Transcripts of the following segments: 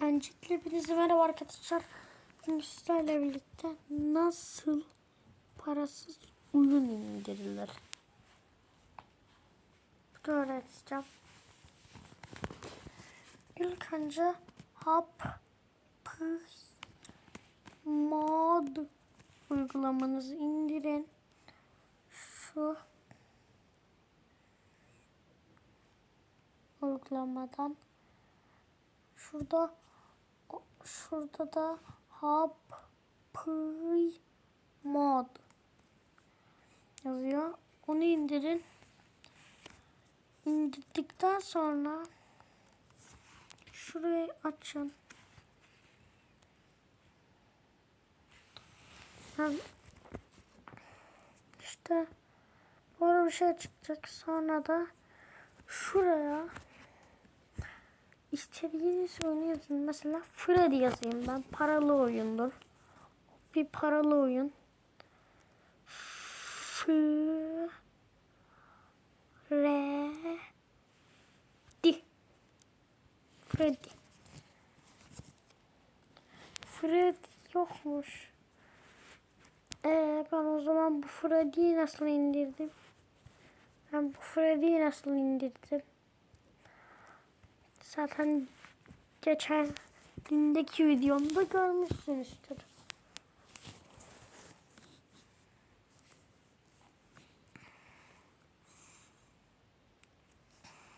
Öncelikle hepinize merhaba arkadaşlar. Bugün sizlerle birlikte nasıl parasız oyun indirilir? Bunu öğreteceğim. İlk önce Hap Mod uygulamanızı indirin. Şu uygulamadan Şurada şurada da hub Py mod yazıyor. Onu indirin. İndirdikten sonra şurayı açın. İşte böyle bir şey çıkacak. Sonra da şuraya İstediğiniz oyunu yazın. Mesela Freddy yazayım ben. Paralı oyundur. Bir paralı oyun. Freddy. Freddy. Fred yokmuş. Ee, ben o zaman bu Freddy'yi nasıl indirdim? Ben bu Freddy'yi nasıl indirdim? Zaten geçen gündeki videomda görmüşsünüzdür.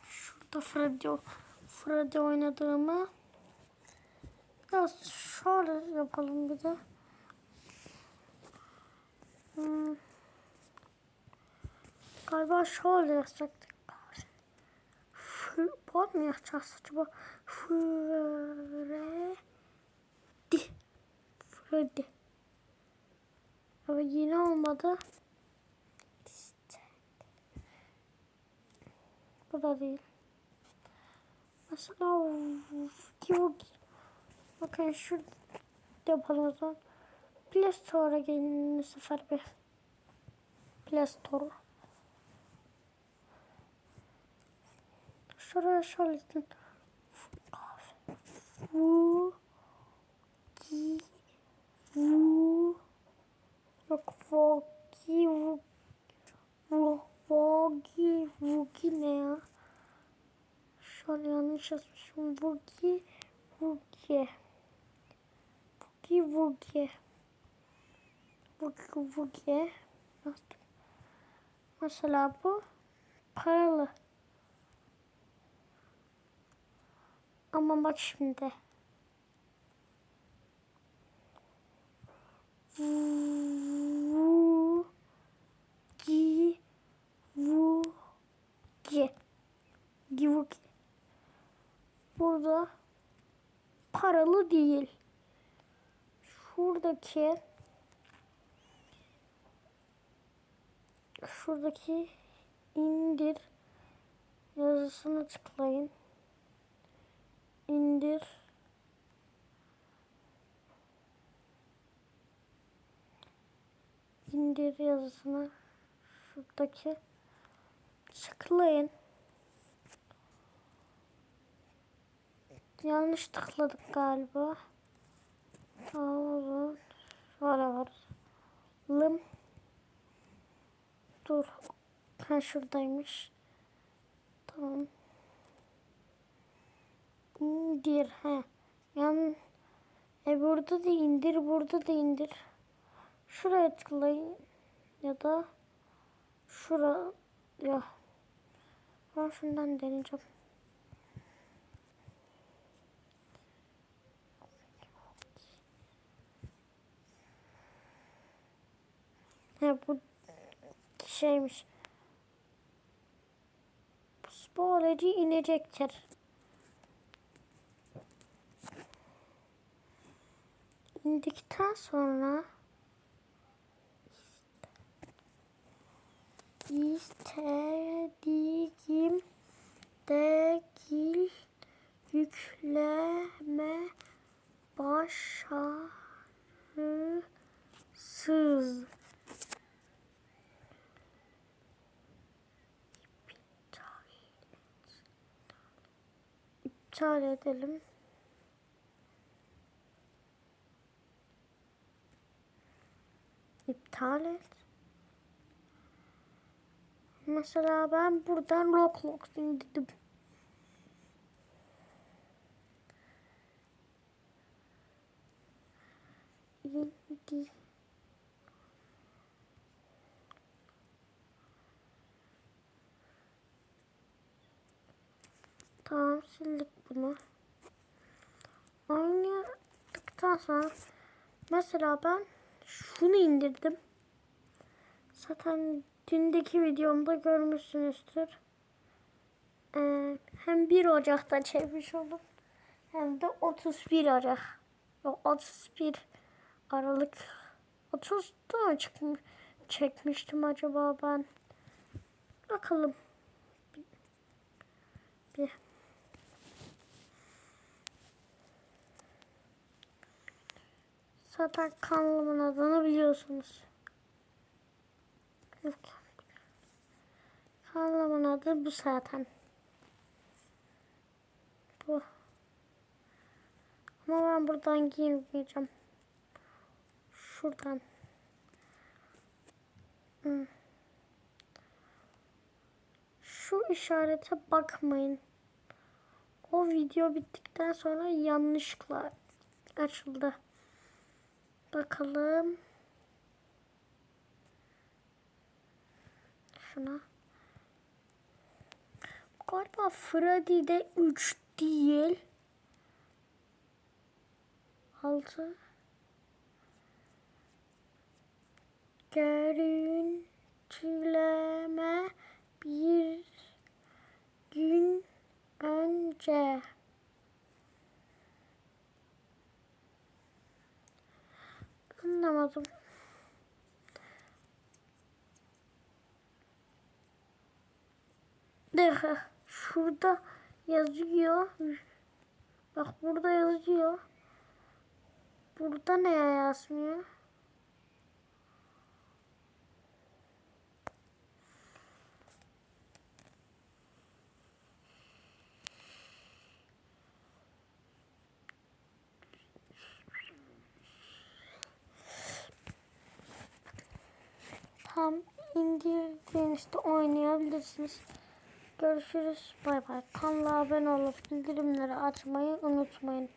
Şurada Freddy, Freddy oynadığımı biraz şöyle yapalım bir de. Hmm. Galiba şöyle yazacaktık. Futbol mu yapacağız acaba? Freddy. Freddy. Ama yine olmadı. Bu da değil. Mesela Vuki Bakın şurada yapalım o zaman. Play Store'a gelin sefer bir. Play Store. Şuraya şöyle gidin. Vu ki vu yok vogi vu vu vogi vogi ne ya? Şöyle yanlış yazmışım. Vogi vogi vogi vogi vogi yazdım. Mesela bu paralı. Ama bak şimdi. Vu gi vu gi Givuki. Burada paralı değil. Şuradaki şuradaki indir yazısını tıklayın indir. indir yazısını şuradaki tıklayın. Yanlış tıkladık galiba. Tamam. Şöyle var. Lım. Dur. Ha şuradaymış. Tamam indir he. Yan e burada da indir, burada da indir. Şuraya tıklayın ya da şura ya. Ben şundan deneyeceğim. He bu şeymiş. Bu böylece inecektir. İndikten sonra istediğim değil yükleme başarısız iptal edelim. İptal. Mesela ben buradan Roblox indirdim. İndi. Tamam sildik bunu. Oynadıktan sonra mesela ben şunu indirdim. Zaten dündeki videomda görmüşsünüzdür. Ee, hem 1 Ocak'ta çekmiş oldum. Hem de 31 Ocak. Yok 31 Aralık. 30'da mı çıkmış, çekmiştim acaba ben? Bakalım. Bir, bir. Zaten kanalımın adını biliyorsunuz. Kanalımın adı bu zaten. Bu. Ama ben buradan girmeyeceğim. Şuradan. Hmm. Şu işarete bakmayın. O video bittikten sonra yanlışlıkla açıldı. Bakalım. Şuna. Galiba Freddy'de 3 değil. 6 Görüntüleme bir gün önce. Anlamadım. Dakika. Şurada yazıyor. Bak burada yazıyor. Burada ne yazmıyor? Tam indirdiğinizde oynayabilirsiniz. Görüşürüz. Bay bay. Kanala abone olup bildirimleri açmayı unutmayın.